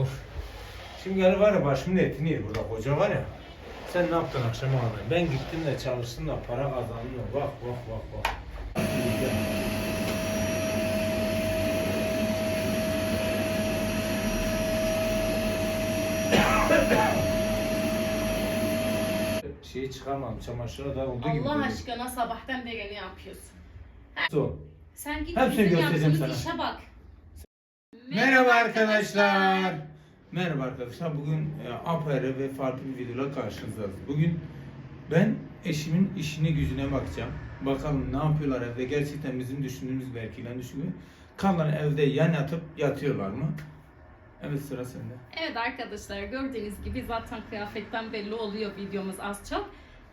of. Şimdi gel var ya başımın etini yer burada koca var ya. Sen ne yaptın akşam abi? Ben gittim de çalıştım da para kazandım da bak bak bak bak. Şeyi çıkarmadım çamaşıra da olduğu gibi. Allah duruyor. aşkına sabahtan beri ne yapıyorsun? Su. Sen git Hepsini bizim göstereceğim yaptığımız sana. işe bak. Merhaba arkadaşlar. Merhaba arkadaşlar. Bugün e, apayrı ve farklı bir videoyla karşınızdayız. Bugün ben eşimin işine gücüne bakacağım. Bakalım ne yapıyorlar evde. Gerçekten bizim düşündüğümüz belki düşünüyor. Kanlar evde yan yatıp yatıyorlar mı? Evet sıra sende. Evet arkadaşlar gördüğünüz gibi zaten kıyafetten belli oluyor videomuz az çok.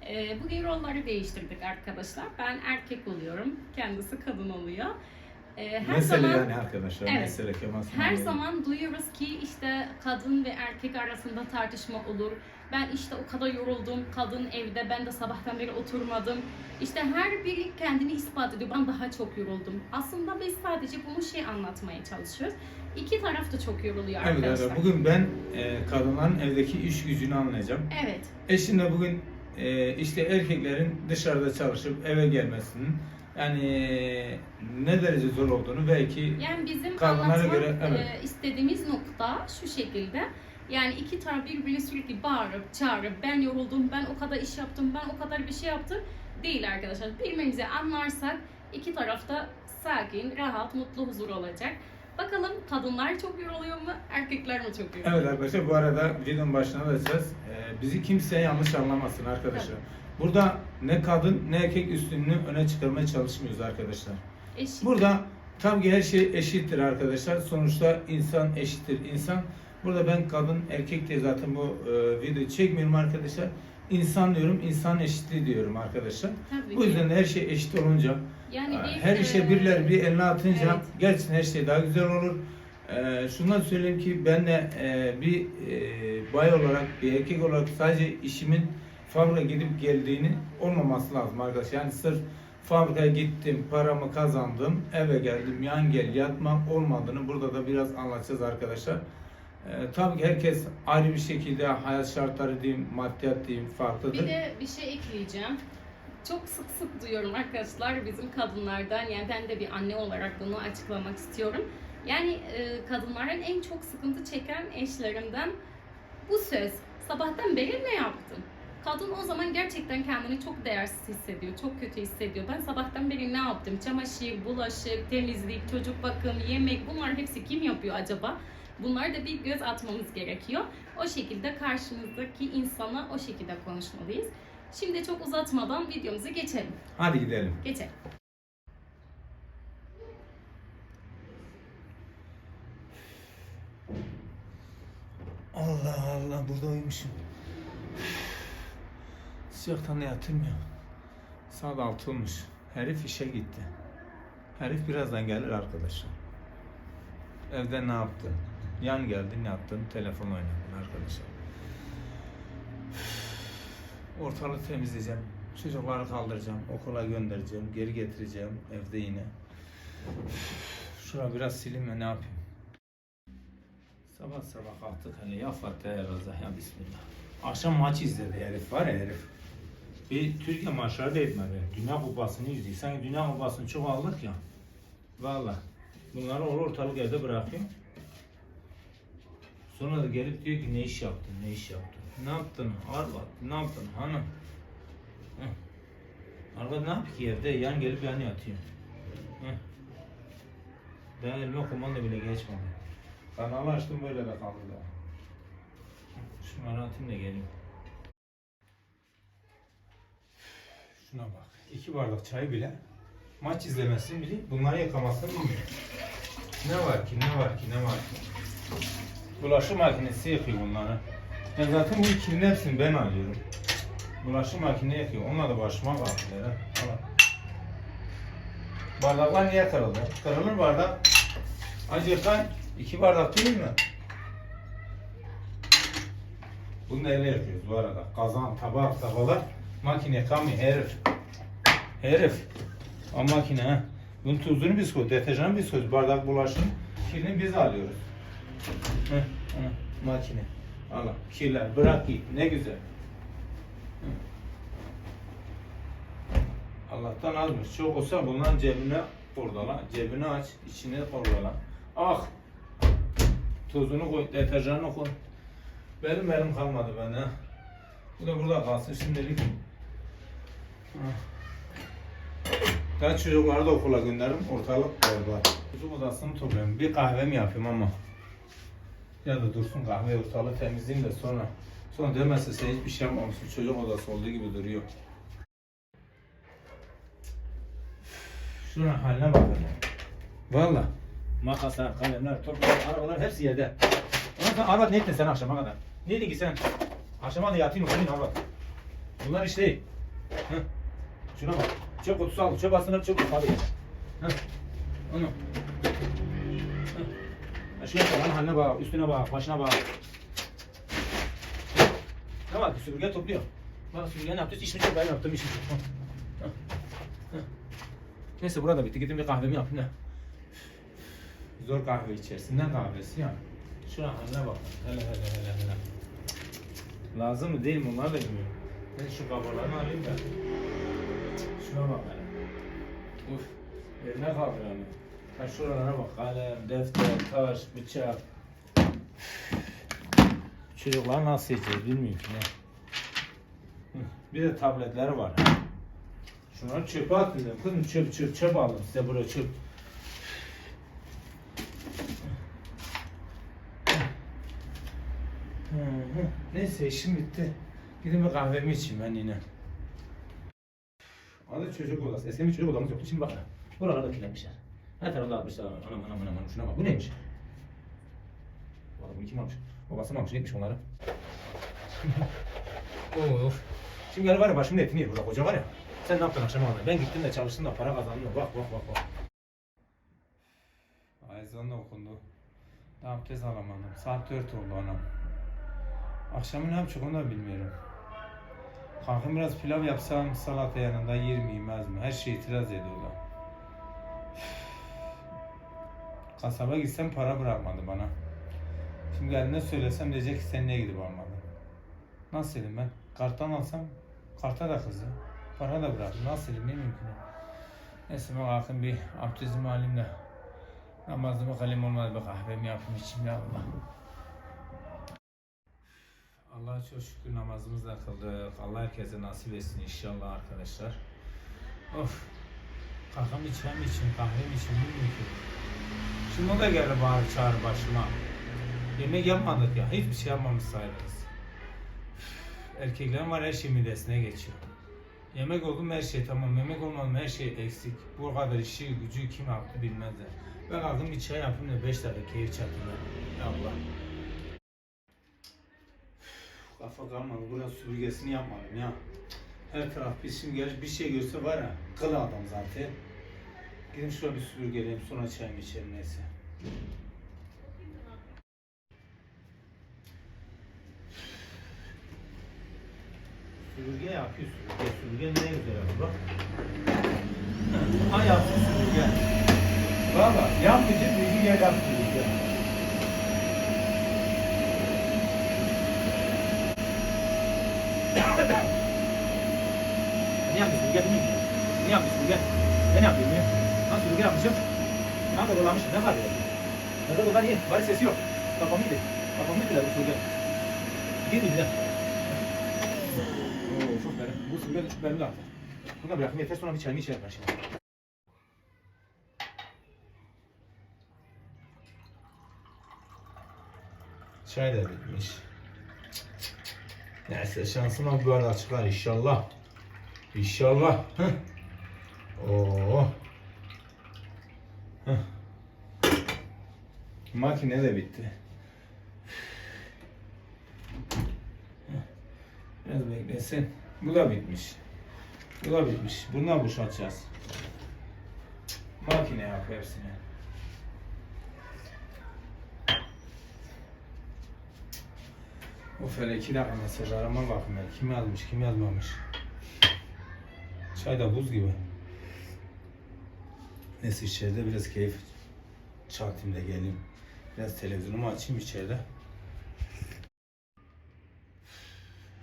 Ee, bugün rolleri değiştirdik arkadaşlar. Ben erkek oluyorum. Kendisi kadın oluyor. Ee, her Mesele zaman yani arkadaşlar. Evet. Mesele Kemal Sunal Her Bey. zaman duyuyoruz ki işte kadın ve erkek arasında tartışma olur. Ben işte o kadar yoruldum, kadın evde, ben de sabahtan beri oturmadım. İşte her biri kendini ispat ediyor. Ben daha çok yoruldum. Aslında biz sadece bunu şey anlatmaya çalışıyoruz. İki taraf da çok yoruluyor Evet arkadaşlar. evet. Bugün ben e, kadınların evdeki iş gücünü anlayacağım. Evet. Eşim de bugün e, işte erkeklerin dışarıda çalışıp eve gelmesinin yani ne derece zor olduğunu belki Yani bizim Kadınlara göre, evet. e, istediğimiz nokta şu şekilde. Yani iki taraf birbirini sürekli bağırıp çağırıp ben yoruldum, ben o kadar iş yaptım, ben o kadar bir şey yaptım değil arkadaşlar. Birbirimizi anlarsak iki tarafta sakin, rahat, mutlu, huzur olacak. Bakalım kadınlar çok yoruluyor mu, erkekler mi çok yoruluyor? Evet arkadaşlar bu arada videonun başına da diyeceğiz. Ee, bizi kimse yanlış anlamasın arkadaşlar. Burada ne kadın ne erkek üstünlüğü öne çıkarmaya çalışmıyoruz arkadaşlar. Eşit. Burada tabii ki her şey eşittir arkadaşlar. Sonuçta insan eşittir insan. Burada ben kadın erkek diye zaten bu e, videoyu çekmiyorum arkadaşlar. İnsan diyorum, insan eşitliği diyorum arkadaşlar. Tabii Bu yüzden de her şey eşit olunca yani bir, her işe e, birileri bir eline atınca evet. gerçekten her şey daha güzel olur. Şunu da söyleyeyim ki ben de e, bir e, bay olarak, bir erkek olarak sadece işimin fabrika gidip geldiğini olmaması lazım arkadaşlar. Yani sırf fabrikaya gittim, paramı kazandım, eve geldim, yan gel yatma olmadığını burada da biraz anlatacağız arkadaşlar. Ee, tabii ki herkes ayrı bir şekilde hayat şartları diyeyim, maddiyat diyeyim farklıdır. Bir de bir şey ekleyeceğim. Çok sık sık duyuyorum arkadaşlar bizim kadınlardan yani ben de bir anne olarak bunu açıklamak istiyorum. Yani e, kadınların en çok sıkıntı çeken eşlerinden bu söz. Sabahtan beri ne yaptın? Kadın o zaman gerçekten kendini çok değersiz hissediyor, çok kötü hissediyor. Ben sabahtan beri ne yaptım? Çamaşır, bulaşık, temizlik, çocuk bakım, yemek bunlar hepsi kim yapıyor acaba? Bunlar da bir göz atmamız gerekiyor. O şekilde karşımızdaki insana o şekilde konuşmalıyız. Şimdi çok uzatmadan videomuza geçelim. Hadi gidelim. Geçelim. Allah Allah burada uyumuşum. Sıcaktan da yatırmıyor. Saat altı olmuş. Herif işe gitti. Herif birazdan gelir arkadaşlar. Evde ne yaptın? Yan geldin yattın telefon oynadın arkadaşlar. Ortalığı temizleyeceğim. Çocukları kaldıracağım. Okula göndereceğim. Geri getireceğim. Evde yine. Şura biraz sileyim mi ne yapayım? Sabah sabah kalktık hele ya Fatih ya Razah ya Bismillah. Akşam maç izledi herif var ya herif. Bir Türkiye maçları da etmedi. Dünya kupasını izliyor. Sanki dünya kupasını çok aldık ya. Valla. Bunları or ortalık evde bırakıyor. Sonra da gelip diyor ki ne iş yaptın, ne iş yaptın? Ne yaptın? Arvat, ne yaptın hanım? Arvat ne yaptı ki evde? Yan gelip yan yatıyor. Heh. Ben elime kumanda bile geçmedi. Kanalı açtım böyle de kaldı da. Şunları atayım da geleyim. Şuna bak. İki bardak çay bile maç izlemesini bile bunları yıkamasını bilmiyor. Ne var ki ne var ki ne var ki. Bulaşık makinesi yıkıyor bunları. Ya zaten bu ikinin hepsini ben alıyorum. Bulaşık makine yıkıyor. Onlar da başıma. Al. Bardaklar niye kırıldı? Kırılır bardak. Acıkan iki bardak değil mi? Bunu elle yapıyoruz bu arada. Kazan, tabak, tavalar makine kamyon herif. Herif. O makine ha. Bunun tuzunu biz koyuyoruz, deterjanı biz koyuyoruz. Bardak bulaşın. kirini biz alıyoruz. Heh, heh, makine. Allah kirler bırak git ne güzel. Allah'tan azmış. Çok olsa bundan cebine kordala. Cebini aç, içine kordala. Ah! Tuzunu koy, deterjanını koy. Benim elim kalmadı bende. Bu da burada kalsın şimdilik. Ben çocukları da okula gönderirim. Ortalık orada. Çocuk odasını toplayayım. Bir kahve mi yapayım ama. Ya da dursun kahve ortalığı temizleyeyim de sonra. Sonra demezse sen hiçbir şey yapmamışsın. Çocuk odası olduğu gibi duruyor. Şuna haline bakın. Valla. Makaslar, kalemler, toplar, arabalar hepsi yerde. Ondan sonra ne ettin sen akşama kadar? Ne ki sen? Akşama da yatayım okuyayım Arvat. Bunlar iş değil. Hı. Şuna bak. Çöp kutusu al. Çöp aslında çöp kutusu al. Hı. Onu. Hı. Ha, Şuna bak. haline bak. Üstüne bak. Başına bak. Ne var? Süpürge topluyor. Bak süpürge ne yaptı? İş mi çok ben yaptım. Hı. Hı. Hı. Neyse burada bitti. Gidin bir kahvemi yapayım da. Zor kahve içerisinden kahvesi yani. Şu an haline bak. Hele hele hele hele. Lazım mı değil mi onlar da bilmiyorum. Ben şu kabarlarını alayım da. Şuna bak. Uf. Eline kaldı yani. Ha şuralara bak. Kalem, defter, taş, bıçak. Çocuklar nasıl yiyeceğiz bilmiyorum ki ne. Bir de tabletleri var. Şunları çöpe atın dedim. Kızım çöp çöp çöp aldım size buraya çöp. Neyse işim bitti. Gidin bir kahvemi içeyim ben yine. Adı çocuk odası. Eskiden bir çocuk odamız yoktu. Şimdi bak. Buralarda kirlenmişler. Her tarafta atmışlar. Anam anam anam anam. Şuna bak. Bu neymiş? Valla bunu kim almış? Babası mı almış? Neymiş onları? of. Şimdi gel var ya başımın etini yer burada koca var ya. Sen ne yaptın akşam? Ben gittim de çalıştım da para kazandım. Bak bak bak bak. Ezan da okundu. Abdest alamadım. Saat 4 oldu anam. Akşamı ne yapacak onu da bilmiyorum. Kalkın biraz pilav yapsam salata yanında yer mi yemez mi? Her şey itiraz ediyorlar. Kasaba gitsem para bırakmadı bana. Şimdi geldiğinde söylesem diyecek ki sen niye gidip almadın? Nasıl dedim ben? Karttan alsam karta da kızdı. Para da bıraktı. Nasıl dedim ne mümkün? Neyse ben kalkın bir abdestimi alayım da namazımı kalayım olmadı bir kahvemi yapayım içeyim ya Allah. Allah'a çok şükür namazımızı da kıldık. Allah herkese nasip etsin inşallah arkadaşlar. Of. Kalkam bir çay mı içeyim, kahve mi içeyim bilmiyorum ki. Şimdi o da geldi bağır çağır başıma. Yemek yapmadık ya. Hiçbir şey yapmamış sayılırız. Erkeklerin var her şey midesine geçiyor. Yemek oldu her şey tamam. Yemek olmadı her şey eksik. Bu kadar işi gücü kim yaptı bilmezler. Ben kalktım bir çay yapayım da 5 dakika keyif. Ya Allah. Kafa kalmadı. Burası süpürgesini yapmadım ya. Her taraf bir şimdi bir şey görse var ya kıl adam zaten. Gidin şöyle bir süpürgeleyim sonra çayımı içerim neyse. Süpürge yapıyor süpürge. Süpürge ne güzel yapıyor bak. Ha yapsın süpürge. Valla yapmayacak bir yer yap süpürge. Ne yapıyorsun değil mi? Ne yapıyorsun süpürge? Ben yapıyorum ya? Lan süpürge. Ne kadar ne var? Ne kadar dolan iyi. Yok. Kafamı yedi. Yediler bu süpürge. Mi Oo, çok benim. Bu süpürge de benim de artık. Bunu da bırakayım yeter sonra bir çayını içerim ben şimdi. Çay da bitmiş. Neyse şansıma arada çıkar inşallah. İnşallah. Heh. Oo. Heh. Makine de bitti. Biraz beklesin. Bu da bitmiş. Bu da bitmiş. Bundan boşaltacağız. Makine yap hepsini. O hele iki dakika mesajlarıma bakın ya. Kim yazmış, kim yazmamış. Çay da buz gibi. Neyse içeride biraz keyif çatayım da geleyim. Biraz televizyonumu açayım içeride.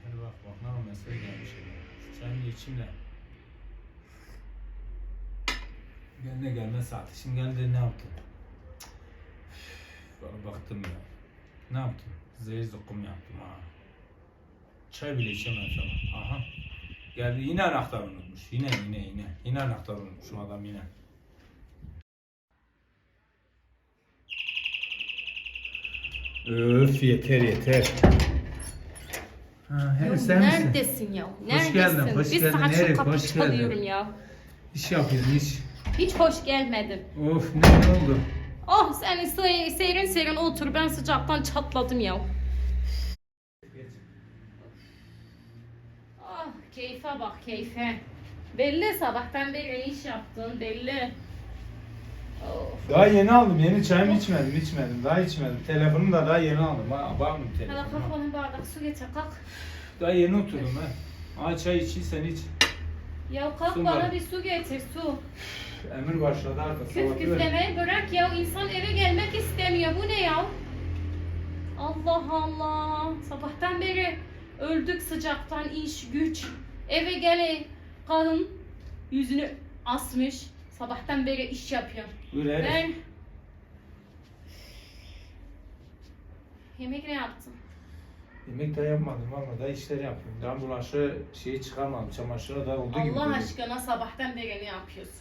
Hadi bak bak ne mesaj gelmiş. Sen de içimle. Gelme gelme saati. Şimdi geldi ne yaptın? Bana baktım ya. Ne yaptım? Zehir zıkkım yaptım ha. Çay bile içemem sana. Aha. Geldi yine anahtar unutmuş. Yine yine yine. Yine anahtar unutmuş o adam yine. Öf yeter yeter. Ha, Herif sen misin? neredesin ya? Neredesin? geldin, hoş Bir geldin saat kapı hoş geldin. çalıyorum ya. İş yapıyorsun iş. Hiç hoş gelmedin. Of ne, ne oldu? Oh sen se- serin otur ben sıcaktan çatladım ya. Ah keyfe bak keyfe. Belli sabahtan beri iş yaptın belli. Of. Daha yeni aldım. Yeni çayımı içmedim, içmedim. Daha içmedim. Telefonumu da daha yeni aldım. Ha, bakmıyorum Hadi telefonuma. kalk oğlum bardak su getir kalk. Daha yeni oturdum ha. Ha çay içiysen iç. Ya kalk Su bana var. bir su getir su. Emir başladı artık. Küf sabah küflemeyi bırak ya insan eve gelmek istemiyor bu ne ya? Allah Allah sabahtan beri öldük sıcaktan iş güç. Eve gele kadın yüzünü asmış sabahtan beri iş yapıyor. Buyur Elif. Ben yemek ne yaptın? Yemek daha yapmadım valla daha işler yapıyorum. Daha bulaşığı şeyi çıkarmadım. Çamaşırı da olduğu gibi. Allah duruyor. aşkına sabahtan beri ne yapıyorsun?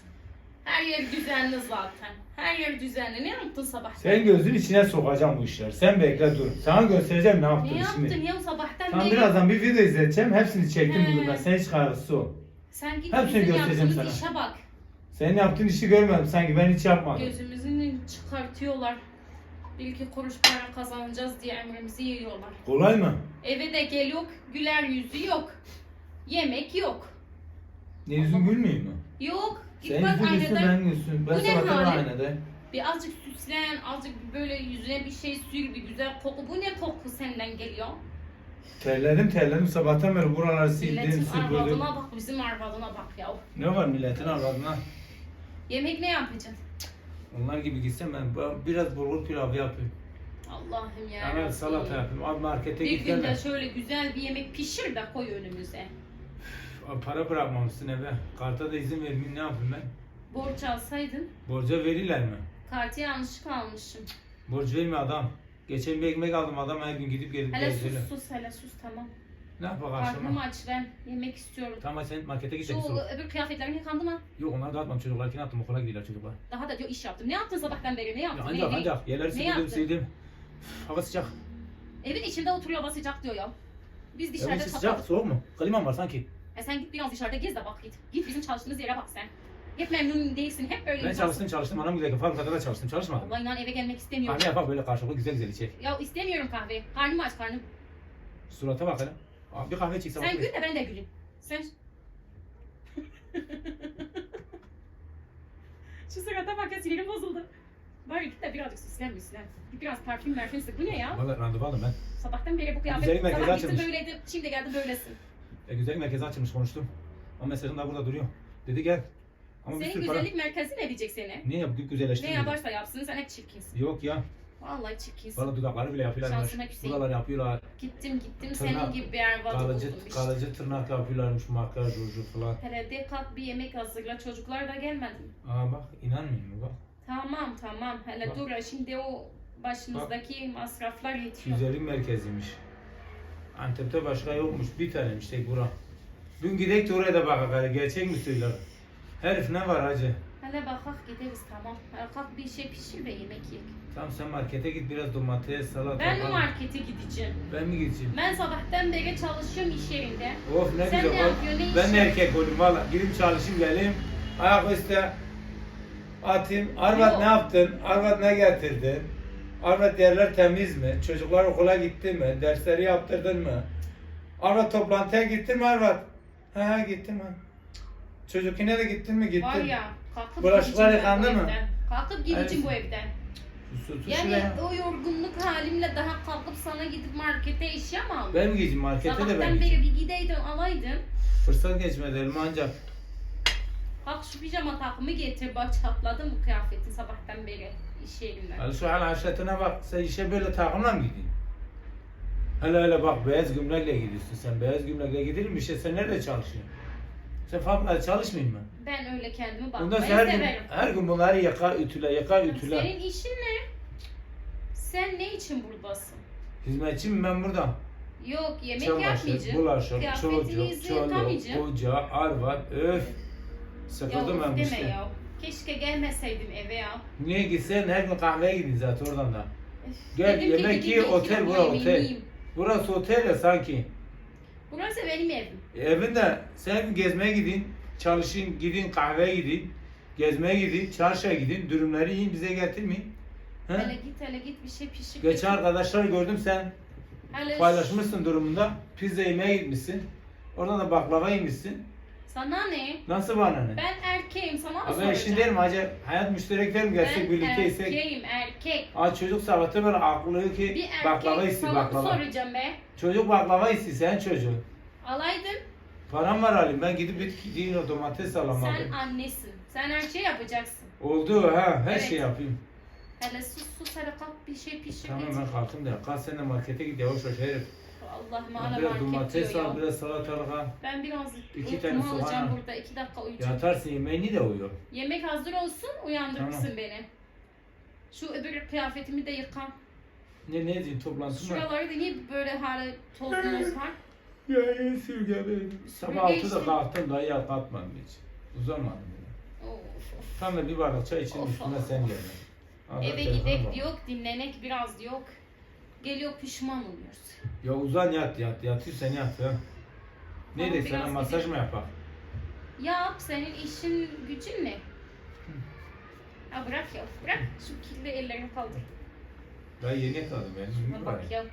Her yer düzenli zaten. Her yer düzenli. Ne yaptın sabah? Sen gözün içine sokacağım bu işleri. Sen bekle dur. Sana göstereceğim ne yaptım Ne şimdi. yaptın ya sabahtan Sana beri? birazdan bir video izleteceğim. Hepsini çektim He. bugün ben. Sen hiç karısı o. Sen git Hepsini bizim göstereceğim yaptığımız sana. işe bak. Senin yaptığın işi görmedim sanki ben hiç yapmadım. Gözümüzü çıkartıyorlar. Bir iki kuruş para kazanacağız diye emrimizi yiyorlar. Kolay mı? Eve de gel yok, güler yüzü yok. Yemek yok. Ne yüzün gülmüyor mu? Yok. Git Sen bak gülsün aynada. ben gülsün. Ben Bu ne sabahtan hali? aynada. Birazcık süslen, azıcık böyle yüzüne bir şey sür, bir güzel koku. Bu ne koku senden geliyor? Terledim terledim sabahtan beri buraları sildim Milletin süpürdüm. arvadına bak, bizim arvadına bak ya. Ne var milletin arvadına? Yemek ne yapacaksın? Onlar gibi gitsem ben biraz bulgur pilavı yapayım. Allah'ım ya. Hemen salata yapayım. Abi markete Bir git günde şöyle güzel bir yemek pişir de koy önümüze. Abi Para bırakmamışsın eve. Karta da izin vermeyeyim ne yapayım ben? Borç alsaydın, Borca verirler mi? kartı yanlışlıkla almışım. Borç vermiyor adam. Geçen bir ekmek aldım adam her gün gidip gelip Hele sus sus hele sus tamam. Ne yapak Karnım akşama? aç ben yemek istiyorum. Tamam sen markete git de Şu sor. öbür kıyafetlerin yıkandı mı? Yok onları dağıtmam çocuklarkini attım okula gidiyorlar çocuklar. Daha da diyor iş yaptım. Ne yaptın sabahtan beri? Ne Ya yaptın? ancak Ne- ancak yerleri Ne sildim sildim. Üf, Hava sıcak. Evin içinde oturuyor hava sıcak diyor ya. Biz Evin dışarıda içi sıcak soğuk mu? Kliman var sanki. E sen git biraz dışarıda gez de bak git. Git bizim çalıştığımız yere bak sen. Hep memnun değilsin. Hep böyle Ben yaparsın. çalıştım çalıştım anam giderken fabrikada da çalıştım çalışmadım. Allah inan eve gelmek istemiyorum. Kahve yapak böyle karşılıklı güzel güzel içecek. Ya istemiyorum kahve. Karnım aç karnım. Surata bak hele. Abi bir kahve çıksa Sen gül de ben de güleyim. Sen... Şu surata bak ya sinirim bozuldu. Bari git de birazcık süslen müslen. Biraz parfüm sık. Bu ne ya? Valla randevu aldım ben. Sabahtan beri bu kıyafet. Güzellik merkezi açılmış. böyleydi. Şimdi geldi böylesin. E, güzellik merkezi açılmış konuştum. O mesajın da burada duruyor. Dedi gel. Ama Senin sürü para. güzellik merkezi ne diyecek seni? Niye Ne güzelleştirmedi? yaparsa yapsın sen hep çirkinsin. Yok ya. Vallahi çirkinsin. Valla dudakları bile yapıyorlar. Şansına küseyim. Buralar yapıyorlar. Gittim gittim Tırnak, senin gibi bir ervadı Kalıcı, buldum işte. kalıcı tırnak yapıyorlarmış makyaj ruju falan. Hele de kalk bir yemek hazırla. Çocuklar da gelmedi. Aa bak inanmıyor mu bak. Tamam tamam. Hele Bak. dur şimdi o başımızdaki masraflar yetiyor. Güzellik merkeziymiş. Antep'te başka yokmuş. Bir tanemiş tek bura. Dün gidek de oraya da bakalım. Gerçek mi söylüyor? Herif ne var hacı? Hele bakak gideriz tamam. Kalk bir şey pişir de yemek ye. Tamam sen markete git biraz domates, salata Ben mi al. markete gideceğim? Ben mi gideceğim? Ben sabahtan beri çalışıyorum iş yerinde. Of ne Sen güzel. ne yapıyorsun, ne ben de erkek olayım valla. Girip çalışayım geleyim. Ayak üstü atayım. Arvat Yok. ne yaptın? Arvat ne getirdin? Arvat yerler temiz mi? Çocuklar okula gitti mi? Dersleri yaptırdın mı? Arvat toplantıya gittin mi Arvat? He he gittim ha. Çocuk yine de gittin mi? Gittim. Var ya kalkıp Bulaşıklar gideceğim ben bu yıkandı mı? evden. Kalkıp gideceğim bu evden. Yani şuraya. o yorgunluk halimle daha kalkıp sana gidip markete iş yapamam. Ben mi gideceğim markete de ben Sabahtan beri bir gideydin alaydın. Fırsat geçmedi elime ancak. Bak şu pijama takımı getir. Bak çatladı bu kıyafetin sabahtan beri iş yerimden. Hadi şu an haşetine bak. Sen işe böyle takımla mı gidiyorsun? Hele hele bak beyaz gömlekle gidiyorsun. Sen beyaz gömlekle gidilir mi işe? Sen nerede çalışıyorsun? Sen fabrikada çalışmayayım mı? Ben öyle kendimi bakmayı sonra her gün, severim. her gün bunları yaka ütüle, yaka ütüle. Senin işin ne? Sen ne için buradasın? Hizmetçi mi ben burada? Yok yemek Çamaşır, yapmayacağım. bulaşık, çocuk, izleyip çoluk, yıkamayacağım. koca, arvat, öf. Ya Sıkıldım of ben bu deme işte. ya. Keşke gelmeseydim eve ya. Niye gitsen her gün kahveye gidin zaten oradan da. Gel, yemek gideyim ye, bir otel kilo bura, yemeğimi otel. yiyeyim. Burası otel ya sanki. Burası benim evim. Evinde sen her gün gezmeye gidin, çalışın, gidin kahveye gidin, gezmeye gidin, çarşıya gidin, dürümleri yiyin bize getirmeyin. He? Hele git hele git bir şey pişir. Geçen arkadaşlar gördüm sen Hele paylaşmışsın durumunda. Pizza yemeye gitmişsin. Oradan da baklava yemişsin. Sana ne? Nasıl bana ne? Ben erkeğim sana mı Abi soracağım? eşin değil mi hacı? Hayat müşterekler mi gelsek ben birlikteysek? erkeğim erkek. Aa çocuk sabahta böyle aklı ki Bir erkek baklava istiyor sana mı baklava. soracağım be? Çocuk baklava istiyor sen çocuğun. Alaydın. Param var halim ben gidip bir gideyim o domates Sen alamadım. annesin. Sen her şeyi yapacaksın. Oldu ha her Evet. şey yapayım. Hele sus sus hele kalk bir şey pişir Tamam getir. ben kalktım da kalk sen de markete git yavaş yavaş herif. Allah'ım ana biraz market domates diyor al ya. biraz salatalık al. Ben biraz İki uykumu tane soğan alacağım al. burada. iki dakika uyuyacağım. Yatarsın yemeğini de uyuyor. Yemek hazır olsun uyandırırsın Tamam. beni. Şu öbür kıyafetimi de yıka. Ne ne diyeyim toplantı mı? Şuraları da niye böyle hala toz moz var? Ya ya sürgüne. Sabah Sürgü altıda işte. kalktım daha ya kalkmadım hiç. Uzanmadım bile. Of of. Tam da bir bardak çay içtim Of, üstüne of, sen geldin. Eve telefona gidek diyor, dinlenek biraz diyor. Geliyor pişman oluyoruz. Ya uzan yat yat yatıyorsan yat ya. Ne Tamam, de sana biraz masaj mı yapak? Yap senin işin gücün ne? Ha bırak ya bırak şu kirli ellerini kaldır. Ben yeni kaldım ben. Ha bak ya.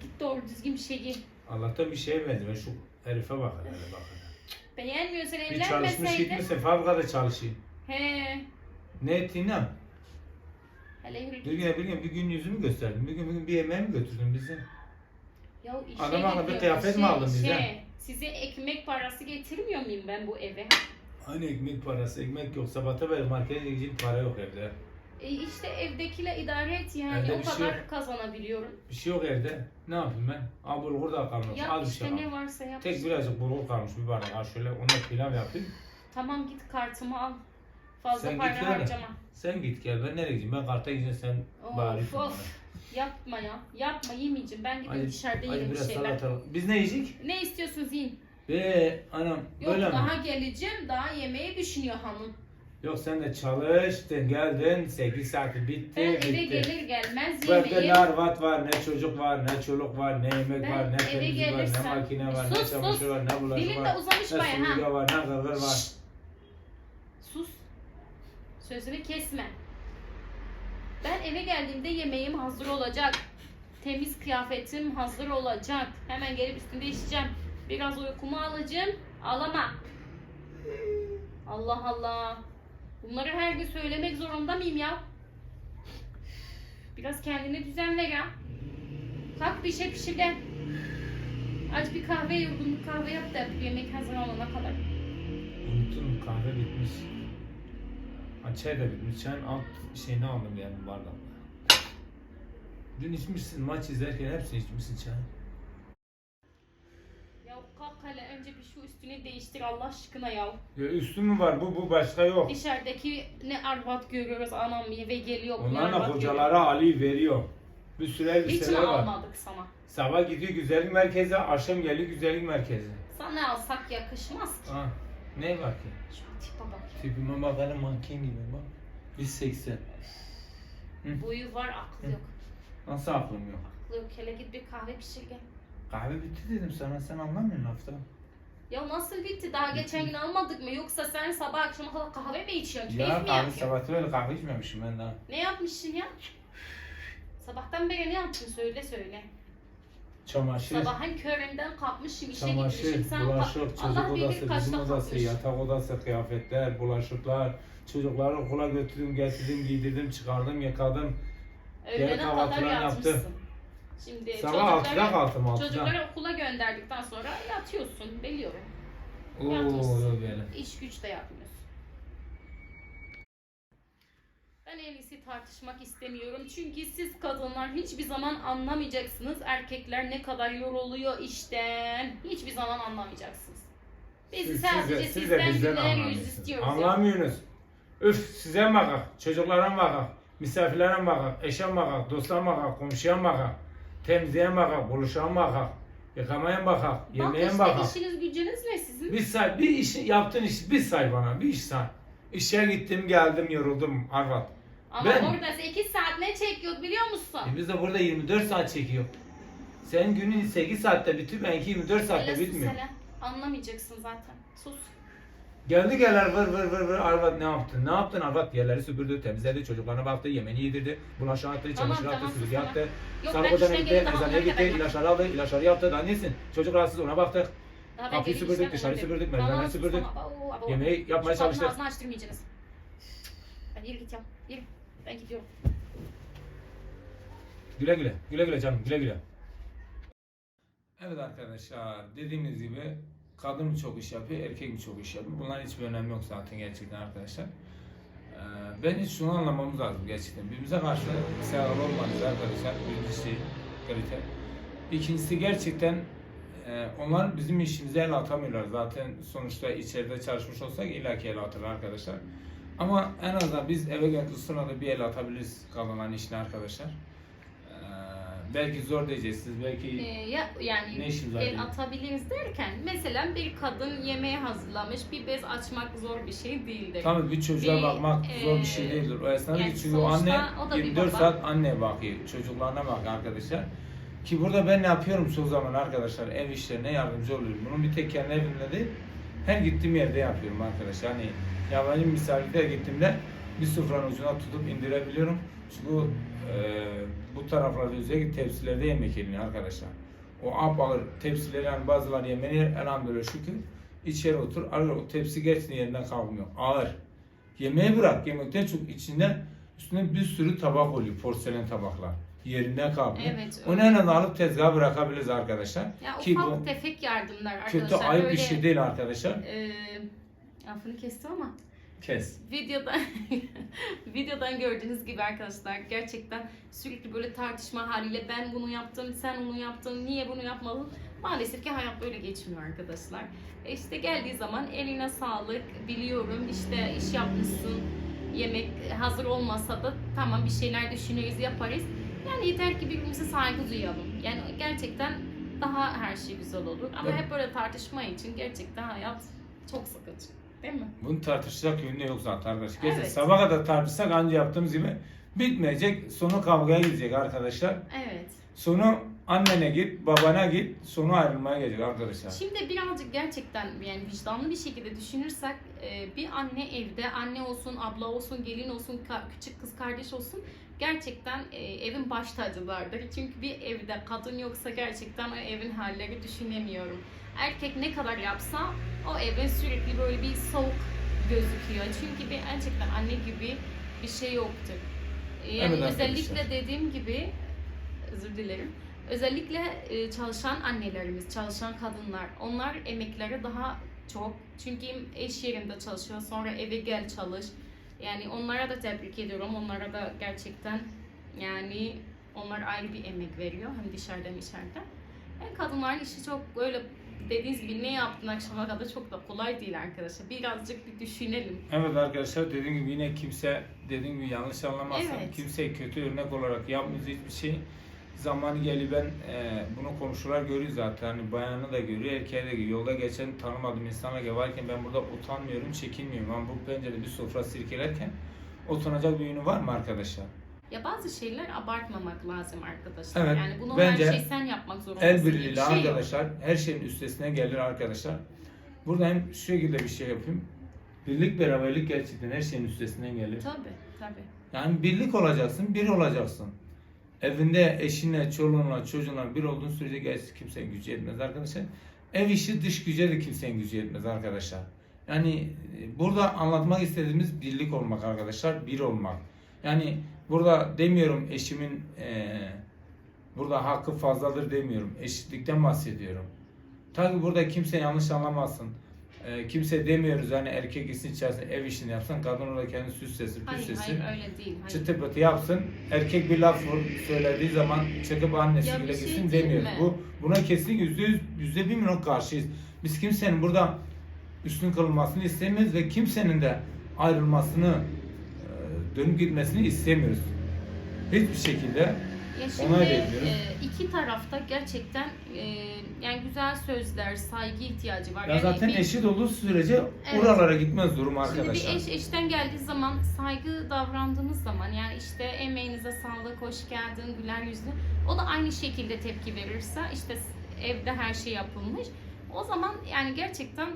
Git doğru düzgün bir şey giy. Allah'tan bir şeye benziyor. Ben şu herife bak hele bak hele. Beğenmiyorsan Bir çalışmış evlenmeseydin. gitmişsin fabrikada çalışayım. He. Ne ettin lan? Hele yürü Bir git. gün bir gün bir gün yüzümü gösterdin. Bir gün bir gün bir yemeğe mi götürdün bizi? Ya işe Adam akıllı bir gidiyorum, kıyafet işe, mi aldın işe. bizden? Size ekmek parası getirmiyor muyum ben bu eve? Hani ekmek parası, ekmek yok. Sabahta beri markete gidecek para yok evde. E işte evdekiyle idare et yani. Evde o şey kadar yok. kazanabiliyorum. Bir şey yok evde. Ne yapayım ben? Aa bulgur da kalmış. Yap Az bir işte şey ne kalmış. varsa yap. Tek işte. birazcık bulgur kalmış bir bardak. Ha şöyle ona pilav yapayım. Tamam git kartımı al. Fazla Sen git para gel de. harcama. Sen git gel. Ben nereye gideyim? Ben karta gideceğim sen Of, bağırıyorsun bana. of. Yapma ya. Yapma yemeyeceğim. Ben gidip dışarıda yerim bir biraz şeyler. salatalık. Biz ne yiyecek? Ne istiyorsunuz yiyin. Be anam Yok böyle daha mi? geleceğim. Daha yemeği düşünüyor hanım. Yok sen de çalıştın geldin 8 saati bitti Ben bitti. eve gelir gelmez Bu evde yemeği. ne arvat var, ne çocuk var, ne çoluk var, ne yemek Ben var, ne eve temizlik var, ne gelirsem- makine var, Sus, ne sus. çamaşır var, ne bulaşık de var, uzamış ne baya ha. süpürge var, ne gırgır var. Sus. Sözümü kesme. Ben eve geldiğimde yemeğim hazır olacak. Temiz kıyafetim hazır olacak. Hemen gelip üstünde işeceğim. Biraz uykumu alacağım. Alama. Allah Allah. Bunları her gün söylemek zorunda mıyım ya? Biraz kendine düzen ver ya. Kalk bir şey pişir. Aç bir kahve yorgunluk kahve yap da yemek hazır olana kadar. Unuttum kahve bitmiş. Ha, çay da bitmiş. Çayın alt şeyini aldım yani bardakla. Dün içmişsin maç izlerken hepsini içmişsin çay. Kalk hele önce bir şu üstünü değiştir Allah aşkına ya. Ya üstü mü var bu bu başka yok. Dışarıdaki ne arvat görüyoruz anam eve geliyor. bu Onların da arvat kocaları Ali veriyor. Bir sürü görüyor. Hiç mi var. almadık sana? Sabah gidiyor güzellik merkezi, akşam geliyor güzellik merkezi. Sana alsak yakışmaz ki. Ha, ne var ki? Şu tipe bak. Tipime bak hele manken gibi bak. 180. Hı. Boyu var aklı Hı. yok. Nasıl aklım yok? Aklı yok hele git bir kahve pişir gel. Kahve bitti dedim sana sen anlamıyorsun lafta. Ya nasıl bitti? Daha geçen gün almadık mı? Yoksa sen sabah akşama kadar kahve mi içiyorsun? Keyif Ya mi kahve yapıyorsun? sabahta böyle kahve içmemişim ben daha. Ne yapmışsın ya? Sabahtan beri ne yaptın söyle söyle. Çamaşır, Sabahın köründen kalkmışım işe çamaşır, gitmişim. Sen ka- bulaşık, çocuk Allah bilir odası, kaçta bizim odası, kalkmış. yatak odası, kıyafetler, bulaşıklar. Çocukları okula götürdüm, getirdim, giydirdim, çıkardım, yıkadım. Öğlene Yarın kadar kahvaltılarını yatmışsın. Şimdi Sabah altıda çocukları, kalktım altıda. çocukları okula gönderdikten sonra yatıyorsun biliyorum. Oo, yatmışsın. böyle. İş güç de yapmıyorsun. Ben en iyisi tartışmak istemiyorum. Çünkü siz kadınlar hiçbir zaman anlamayacaksınız. Erkekler ne kadar yoruluyor işten. Hiçbir zaman anlamayacaksınız. Biz Siz- sadece de- siz de sizden bizden güler yüz anlamıyorsunuz. istiyoruz. ya. Anlamıyorsunuz. Üf size bakak, çocuklara bakak, misafirlere bakak, eşe bakak, dostlara bakak, komşuya bakak, temizliğe bakak, buluşan bakak, yıkamaya bakak, Bak yemeğe işte bakak. işiniz gücünüz ne sizin? Bir say, bir iş yaptığın iş, bir say bana, bir iş say. İşe gittim, geldim, yoruldum, Arvat. Ama ben- orada 8 saat ne çekiyor biliyor musun? E biz de burada 24 saat çekiyor. Senin günün 8 saatte bitiyor, benimki 24 saatte Hele sus bitmiyor. hele. Anlamayacaksın zaten. Sus. Geldi geller vır vır vır vır Arvat ne yaptın? Ne yaptın Arvat? Yerleri süpürdü, temizledi, çocuklarına baktı, yemeğini yedirdi, bulaşığı attı, Tamam, çamaşır attı, tamam, süpürge yaptı. Yok, Sağlık ben ocağına işten gitti, eczaneye gitti, ilaçları aldı, ilaçları yaptı. Daha nesin? Çocuk rahatsız ona baktık. Daha Kapıyı süpürdük, dışarı süpürdük, merdivenleri süpürdük. Yemeği yapmaya çalıştık. ağzını açtırmayacaksınız. Hadi yürü ya. Yürü. Ben gidiyorum. Güle güle, güle güle canım, güle güle. Evet arkadaşlar, dediğimiz gibi kadın mı çok iş yapıyor, erkek mi çok iş yapıyor? Bunların hiçbir önemi yok zaten gerçekten arkadaşlar. Ee, ben hiç şunu anlamamız lazım gerçekten. Birbirimize karşı sevap olmanız arkadaşlar. Birincisi kalite. İkincisi gerçekten e, onlar bizim işimize el atamıyorlar. Zaten sonuçta içeride çalışmış olsak illaki el atırlar arkadaşlar. Ama en azından biz eve geldikten sonra da bir el atabiliriz kadınların işine arkadaşlar. Belki zor diyeceksiniz, belki Ee, ya yani Ne işimiz var el diye. atabiliriz derken mesela bir kadın yemeği hazırlamış bir bez açmak zor bir şey değildir. Tabii bir çocuğa Bir, bakmak zor bir şey e, değildir. O esnada yani bir çünkü o anne sonuçta o da bir 24 baba. saat anne bakıyor. Çocuklarına bakıyor arkadaşlar. Ki burada ben ne yapıyorum çoğu zaman arkadaşlar ev işlerine yardımcı oluyorum. Bunu bir tek kendi evimde değil her gittiğim yerde yapıyorum arkadaşlar. Hani yabancı misafirliğe gittiğimde bir sofranın ucuna tutup indirebiliyorum. Çünkü e, bu taraflarda özellikle tepsilerde yemek yeniyor arkadaşlar. O ağır tepsileri yani bazıları yemeğini elhamdülillah şükür içeri otur. Alır o tepsi gerçekten yerinden kalkmıyor. Ağır. Yemeği bırak. Yemekten çok içinde üstüne bir sürü tabak oluyor. Porselen tabaklar. Yerinden kalkmıyor. Evet, Onu en azından alıp tezgaha bırakabiliriz arkadaşlar. Ya Ki ufak bu tefek yardımlar kötü arkadaşlar. ayıp bir şey değil arkadaşlar. E, lafını kestim ama Kes. videodan videodan gördüğünüz gibi arkadaşlar gerçekten sürekli böyle tartışma haliyle ben bunu yaptım, sen onu yaptın, niye bunu yapmadın? Maalesef ki hayat böyle geçmiyor arkadaşlar. E işte geldiği zaman eline sağlık, biliyorum işte iş yapmışsın, yemek hazır olmasa da tamam bir şeyler düşünürüz, yaparız. Yani yeter ki birbirimize saygı duyalım. Yani gerçekten daha her şey güzel olur. Ama Evet. hep böyle tartışma için gerçekten hayat çok sıkıcı. Değil mi? Bunu tartışacak yönü yok zaten arkadaşlar. Gerçekten Evet. sabah kadar tartışsak anca yaptığımız gibi bitmeyecek. Sonu kavgaya gidecek arkadaşlar. Evet. Sonu annene git, babana git, sonu ayrılmaya gelecek arkadaşlar. Şimdi birazcık gerçekten yani vicdanlı bir şekilde düşünürsek e, bir anne evde anne olsun, abla olsun, gelin olsun, ka- küçük kız kardeş olsun gerçekten e, evin baş tacılardır. Çünkü bir evde kadın yoksa gerçekten o evin halleri düşünemiyorum. Erkek ne kadar yapsa o evin sürekli böyle bir soğuk gözüküyor. Çünkü bir gerçekten anne gibi bir şey yoktur. E, Yani Evet özellikle arkadaşlar. dediğim gibi özür dilerim. Özellikle e, çalışan annelerimiz, çalışan kadınlar, onlar emekleri daha çok. Çünkü eş yerinde çalışıyor, sonra eve gel çalış. Yani onlara da tebrik ediyorum. Onlara da gerçekten yani onlar ayrı bir emek veriyor. Hem dışarıdan içeriden. Yani kadınların işi çok böyle dediğiniz gibi ne yaptın akşama kadar çok da kolay değil arkadaşlar. Birazcık bir düşünelim. Evet arkadaşlar dediğim gibi yine kimse dediğim gibi yanlış anlamazsın. Evet. Kimse kötü örnek olarak yapmıyor hiçbir şey. Zamanı geliyor ben e, bunu komşular görüyor zaten. Hani bayanı da görüyor, erkeği de görüyor. Yolda geçen tanımadığım insanla varken ben burada utanmıyorum, çekinmiyorum. Ama bu pencerede bir sofra sirkelerken utanacak bir yönü var mı arkadaşlar? Ya bazı şeyler abartmamak lazım arkadaşlar. Evet, Yani bunu bence her şeyi sen yapmak zorundasın. El birliğiyle şey yok. arkadaşlar her şeyin üstesine gelir arkadaşlar. Burada hem şu şekilde bir şey yapayım. Birlik beraberlik gerçekten her şeyin üstesinden gelir. Tabii tabii. Yani birlik olacaksın, bir olacaksın. Evinde eşinle, çoluğunla, çocuğunla bir olduğun sürece gerçi kimsenin gücü yetmez arkadaşlar. Ev işi dış güce de kimsenin gücü yetmez arkadaşlar. Yani e, burada anlatmak istediğimiz birlik olmak arkadaşlar, bir olmak. Yani burada demiyorum eşimin e, burada hakkı fazladır demiyorum. Eşitlikten bahsediyorum. Tabi burada kimse yanlış anlamasın. e, kimse demiyoruz hani erkek gitsin içerisinde ev işini yapsın, kadın orada kendi süslesin, Hayır püslesin. hayır öyle değil. Hayır. çıtı pıtı yapsın. Erkek bir laf söylediği zaman çıkıp annesiyle şey gitsin demiyoruz. mi? Bu buna kesinlikle yüzde yüz, yüzde bir milyon karşıyız. Biz kimsenin burada üstün kılınmasını istemiyoruz ve kimsenin de ayrılmasını dönüp gitmesini istemiyoruz. Hiçbir şekilde Ya şimdi Onay bekliyoruz. e, iki tarafta gerçekten e, yani güzel sözler, saygı ihtiyacı var. ya yani zaten bir- eşit olduğu sürece Evet. oralara gitmez durum Şimdi arkadaşlar. bir eş eşten geldiği zaman saygı davrandığınız zaman yani işte emeğinize sağlık, hoş geldin, güler yüzlü. O da aynı şekilde tepki verirse işte evde her şey yapılmış. O zaman yani gerçekten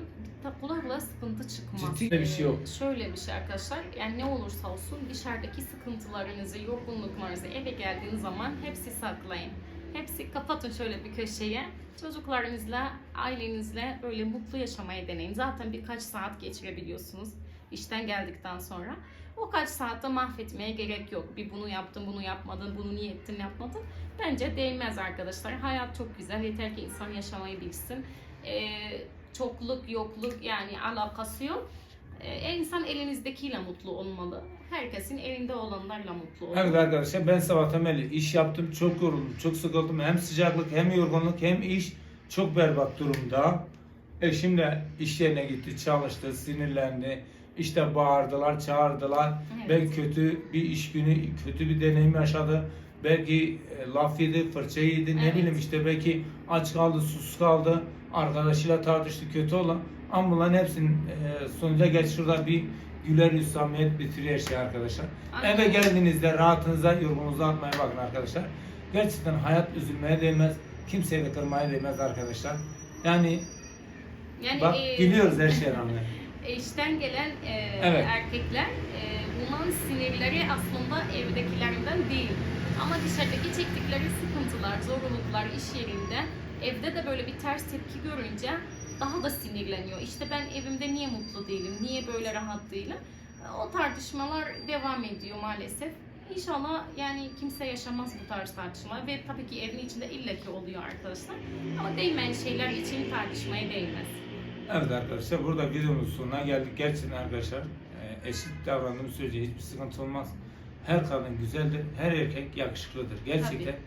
ta- kolay kolay sıkıntı çıkmaz. Ciddi bir şey yok. Ee, Şöyle bir şey arkadaşlar yani ne olursa olsun dışarıdaki sıkıntılarınızı, yorgunluklarınızı eve geldiğiniz zaman hepsi saklayın. Hepsi kapatın şöyle bir köşeye. Çocuklarınızla, ailenizle böyle mutlu yaşamaya deneyin. Zaten birkaç saat geçirebiliyorsunuz işten geldikten sonra. O kaç saatte mahvetmeye gerek yok. Bir bunu yaptın, bunu yapmadın, bunu niye ettin, yapmadın. Bence değmez arkadaşlar. Hayat çok güzel. Yeter ki insan yaşamayı bilsin. Ee, çokluk, yokluk yani alakası yok. Ee, insan elinizdekiyle mutlu olmalı. Herkesin elinde olanlarla mutlu olmalı. Evet arkadaşlar ben sabahtan beri iş yaptım. Çok yoruldum, çok sıkıldım. Hem sıcaklık hem yorgunluk hem iş çok berbat durumda. Eşim de iş yerine gitti, çalıştı, sinirlendi. İşte bağırdılar, çağırdılar. Evet. Belki kötü bir iş günü, kötü bir deneyim yaşadı. Belki e, laf yedi, fırça yedi, ne Evet. bileyim işte belki aç kaldı, sus kaldı. Arkadaşıyla tartıştı, kötü olan. Ama bunların hepsinin e, sonuca geç şurada bir güler yüz samimiyet bitiriyor her şey arkadaşlar. Aynen. Eve geldiğinizde rahatınıza, yorgununuza atmaya bakın arkadaşlar. Gerçekten hayat üzülmeye değmez. Kimseyi de kırmaya değmez arkadaşlar. Yani Yani bak e, gülüyoruz her şeye rağmen. eşten gelen e, Evet. erkekler e, bunun sinirleri aslında evdekilerinden değil. Ama dışarıdaki çektikleri sıkıntılar, zorluklar iş yerinde evde de böyle bir ters tepki görünce daha da sinirleniyor. İşte ben evimde niye mutlu değilim, niye böyle rahat değilim? O tartışmalar devam ediyor maalesef. İnşallah yani kimse yaşamaz bu tarz tartışmalar ve tabii ki evin içinde illaki oluyor arkadaşlar. Ama değmeyen şeyler için tartışmaya değmez. Evet arkadaşlar burada videomuzun sonuna geldik. Gerçekten arkadaşlar e, eşit davrandığımız sürece hiçbir sıkıntı olmaz. Her kadın güzeldir, her erkek yakışıklıdır. Gerçekten Tabii.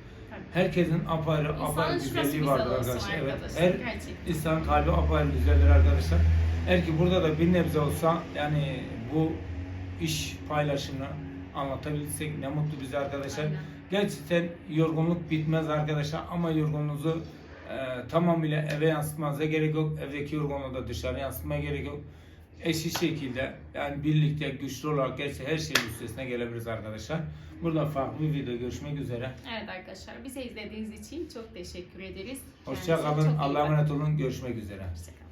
Herkesin apayrı apayrı güzelliği güzel vardır arkadaşlar. Evet. Her Gerçekten. insan kalbi apayrı güzeldir arkadaşlar. Eğer ki burada da bir nebze olsa yani bu iş paylaşımını anlatabilsek ne mutlu bize arkadaşlar. Aynen. Gerçekten yorgunluk bitmez arkadaşlar ama yorgunluğunuzu e, tamamıyla eve yansıtmanıza gerek yok. Evdeki yorgunluğu da dışarı yansıtmaya gerek yok. Eşit şekilde yani birlikte güçlü olarak gerçi her şeyin üstesine gelebiliriz arkadaşlar. Burada farklı bir video görüşmek üzere. Evet arkadaşlar bize izlediğiniz için çok teşekkür ederiz. Hoşça Kendinize çok kalın. iyi Allah'a emanet olun. Görüşmek üzere. Hoşça kalın.